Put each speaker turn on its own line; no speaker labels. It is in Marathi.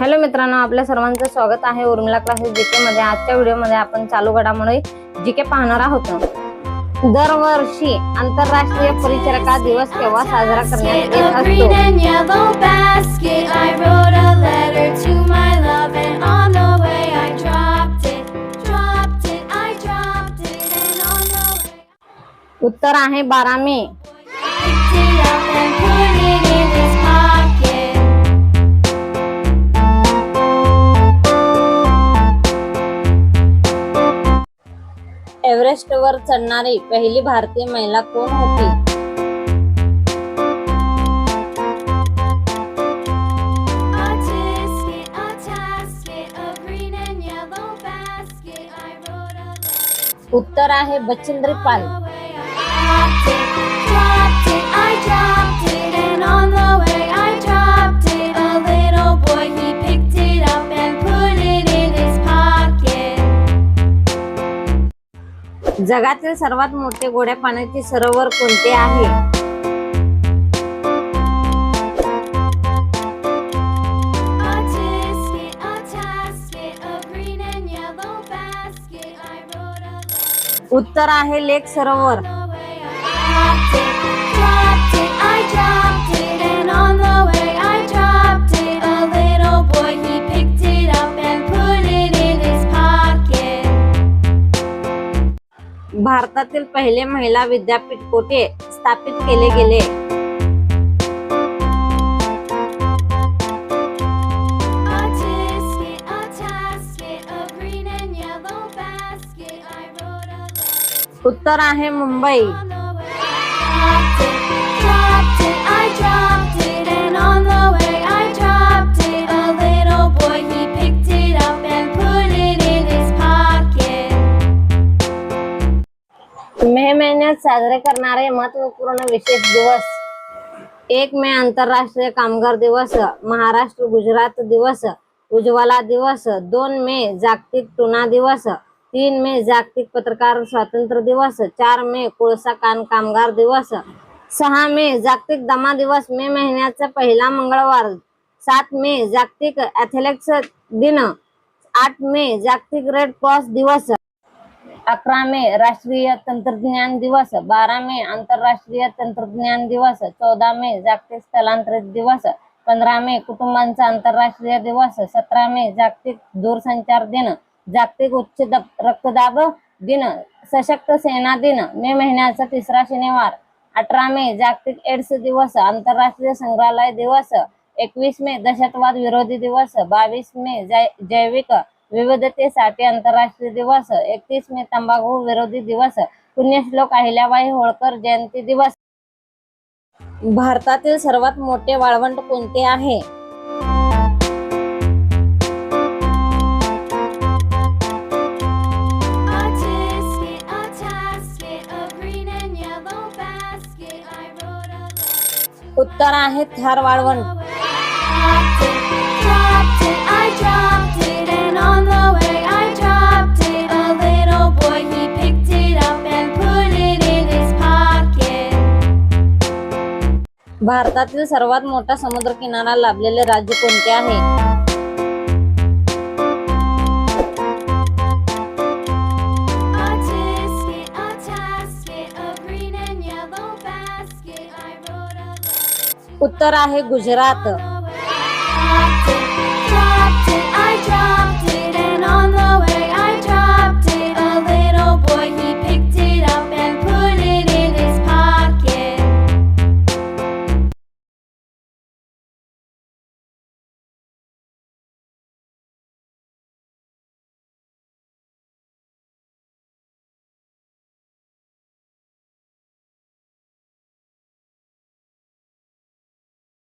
हॅलो मित्रांनो आपल्या सर्वांचं स्वागत आहे उर्मिला क्लासेस जी मध्ये आजच्या व्हिडिओमध्ये आपण चालू घडामुळे जी के पाहणार आहोत दरवर्षी आंतरराष्ट्रीय परिचारका दिवस केव्हा साजरा करण्यात येत उत्तर आहे बारा मे एव्हरेस्ट वर चढणारी पहिली भारतीय महिला कोण होती उत्तर आहे बचिंद्री पाल जगातील सर्वात मोठे गोड्या पाण्याचे सरोवर कोणते आहे उत्तर आहे लेक सरोवर भारतातील पहिले महिला विद्यापीठ कोठे स्थापित केले गेले उत्तर आहे मुंबई मे महिन्यात साजरे करणारे महत्वपूर्ण विशेष दिवस एक मे आंतरराष्ट्रीय कामगार दिवस महाराष्ट्र गुजरात दिवस उज्ज्वला दिवस दोन मे जागतिक टुना दिवस तीन मे जागतिक पत्रकार स्वातंत्र्य दिवस चार मे कोळसा कान कामगार दिवस सहा मे जागतिक दमा दिवस मे महिन्याचा पहिला मंगळवार सात मे जागतिक ॲथलेटिक्स दिन आठ मे जागतिक रेड क्रॉस दिवस अकरा मे राष्ट्रीय तंत्रज्ञान दिवस बारा मे आंतरराष्ट्रीय तंत्रज्ञान दिवस चौदा मे जागतिक स्थलांतरित दिवस पंधरा मे कुटुंबांचा आंतरराष्ट्रीय दिवस सतरा मे जागतिक दूरसंचार दिन जागतिक उच्च रक्तदाब दिन सशक्त सेना दिन मे महिन्याचा तिसरा शनिवार अठरा मे जागतिक एड्स दिवस आंतरराष्ट्रीय संग्रहालय दिवस एकवीस मे दहशतवाद विरोधी दिवस बावीस मे जै जैविक विविधतेसाठी आंतरराष्ट्रीय दिवस एकतीस मे तंबाखू विरोधी दिवस पुण्यश्लोक अहिल्याबाई होळकर जयंती दिवस भारतातील सर्वात मोठे वाळवंट कोणते आहे उत्तर आहे थार वाळवंट भारतातील सर्वात मोठा समुद्रकिनारा लाभलेले राज्य कोणते आहे उत्तर आहे गुजरात